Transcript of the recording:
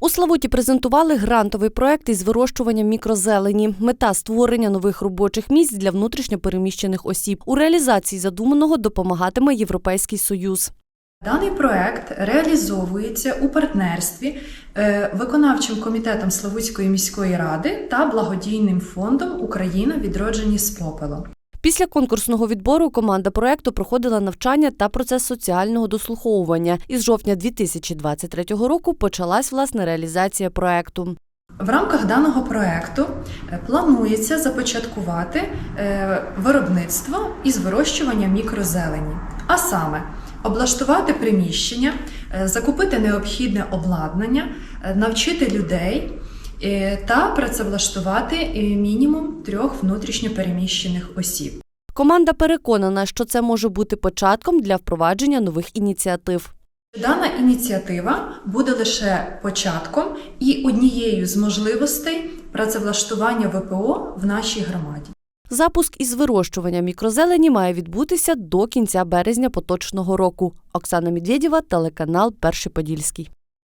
У Славуті презентували грантовий проект із вирощування мікрозелені. Мета створення нових робочих місць для внутрішньопереміщених осіб. У реалізації задуманого допомагатиме Європейський Союз. Даний проект реалізовується у партнерстві е, виконавчим комітетом Славутської міської ради та благодійним фондом Україна відроджені з попелу. Після конкурсного відбору команда проекту проходила навчання та процес соціального дослуховування. Із жовтня 2023 року почалась власне реалізація проекту. В рамках даного проекту е, планується започаткувати е, виробництво із вирощування мікрозелені, а саме облаштувати приміщення, е, закупити необхідне обладнання, навчити людей та працевлаштувати е, мінімум трьох внутрішньопереміщених осіб. Команда переконана, що це може бути початком для впровадження нових ініціатив. Дана ініціатива буде лише початком і однією з можливостей працевлаштування ВПО в нашій громаді. Запуск із вирощування мікрозелені має відбутися до кінця березня поточного року. Оксана Медведєва, телеканал Перший Подільський.